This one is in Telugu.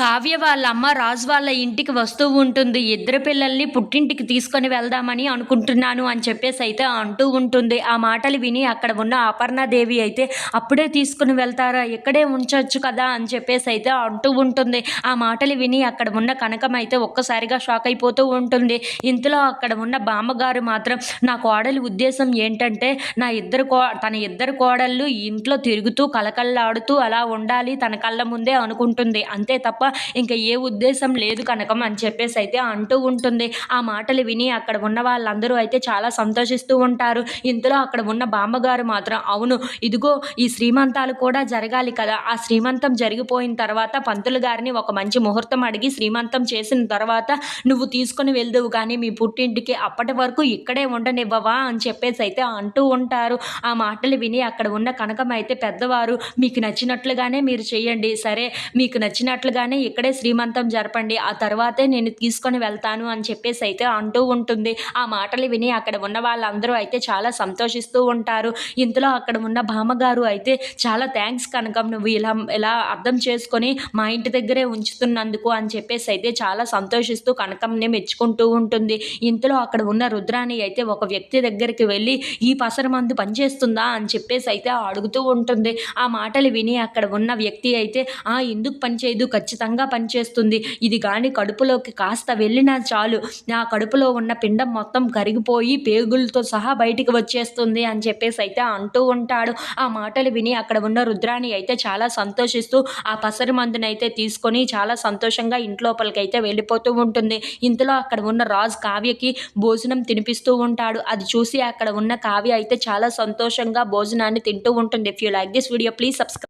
కావ్య వాళ్ళ అమ్మ రాజు వాళ్ళ ఇంటికి వస్తూ ఉంటుంది. ఇద్దరు పిల్లల్ని పుట్టింటికి తీసుకొని వెళ్దామని అనుకుంటున్నాను అని చెప్పేసి అయితే అంటూ ఉంటుంది. ఆ మాటలు విని అక్కడ ఉన్న అపర్ణాదేవి అయితే అప్పుడే తీసుకుని వెళ్తారా? ఇక్కడే ఉంచవచ్చు కదా అని చెప్పేసి అయితే అంటూ ఉంటుంది. ఆ మాటలు విని అక్కడ ఉన్న కనకం అయితే ఒక్కసారిగా షాక్ అయిపోతూ ఉంటుంది. ఇంతలో అక్కడ ఉన్న బామ్మగారు మాత్రం నా కోడలి ఉద్దేశం ఏంటంటే నా ఇద్దరు కో తన ఇద్దరు కోడళ్ళు ఇంట్లో తిరుగుతూ కలకల్లాడుతూ అలా ఉండాలి తన కళ్ళ ముందే అనుకుంటుంది. అంతే తప్ప ఇంకా ఏ ఉద్దేశం లేదు కనకం అని చెప్పేసి అయితే అంటూ ఉంటుంది. ఆ మాటలు విని అక్కడ ఉన్న వాళ్ళందరూ అయితే చాలా సంతోషిస్తూ ఉంటారు. ఇంతలో అక్కడ ఉన్న బామ్మగారు మాత్రం అవును ఇదిగో ఈ శ్రీమంతాలు కూడా జరగాలి కదా. ఆ శ్రీమంతం జరిగిపోయిన తర్వాత పంతులు గారిని ఒక మంచి ముహూర్తం అడిగి శ్రీమంతం చేసిన తర్వాత నువ్వు తీసుకొని వెళ్దువు కానీ మీ పుట్టింటికి అప్పటి వరకు ఇక్కడే ఉండనివ్వవా? అని చెప్పేసి అయితే అంటూ ఉంటారు. ఆ మాటలు విని అక్కడ ఉన్న కనకం అయితే పెద్దవారు మీకు నచ్చినట్లుగానే మీరు చేయండి. సరే మీకు నచ్చినట్లుగానే ఇక్కడే శ్రీమంతం జరపండి ఆ తర్వాతే నేను తీసుకొని వెళ్తాను అని చెప్పేసి అయితే అంటూ ఉంటుంది. ఆ మాటలు విని అక్కడ ఉన్న వాళ్ళందరూ అయితే చాలా సంతోషిస్తూ ఉంటారు. ఇంతలో అక్కడ ఉన్న బామ్మగారు అయితే చాలా థ్యాంక్స్ కనకం నువ్వు ఇలా ఇలా అర్థం చేసుకొని మా ఇంటి దగ్గరే ఉంచుతున్నందుకు అని చెప్పేసి అయితే చాలా సంతోషిస్తూ కనకంని మెచ్చుకుంటూ ఉంటుంది. ఇంతలో అక్కడ ఉన్న రుద్రాణి అయితే ఒక వ్యక్తి దగ్గరికి వెళ్ళి ఈ పసరమందు పనిచేస్తుందా? అని చెప్పేసి అయితే అడుగుతూ ఉంటుంది. ఆ మాటలు విని అక్కడ ఉన్న వ్యక్తి అయితే ఆ ఎందుకు పనిచేయదు? ఖచ్చితంగా పనిచేస్తుంది. ఇది కానీ కడుపులోకి కాస్త వెళ్ళినా చాలు. నా కడుపులో ఉన్న పిండం మొత్తం కరిగిపోయి పేగులతో సహా బయటికి వచ్చేస్తుంది అని చెప్పేసి అయితే అంటూ ఉంటాడు. ఆ మాటలు విని అక్కడ ఉన్న రుద్రాణి అయితే చాలా సంతోషిస్తూ ఆ పసరి మందునైతే తీసుకొని చాలా సంతోషంగా ఇంట్లోపలికి అయితే వెళ్ళిపోతూ ఉంటుంది. ఇంతలో అక్కడ ఉన్న రాజు కావ్యకి భోజనం తినిపిస్తూ ఉంటాడు. అది చూసి అక్కడ ఉన్న కావ్య అయితే చాలా సంతోషంగా భోజనాన్ని తింటూ ఉంటుంది. If you like this video please subscribe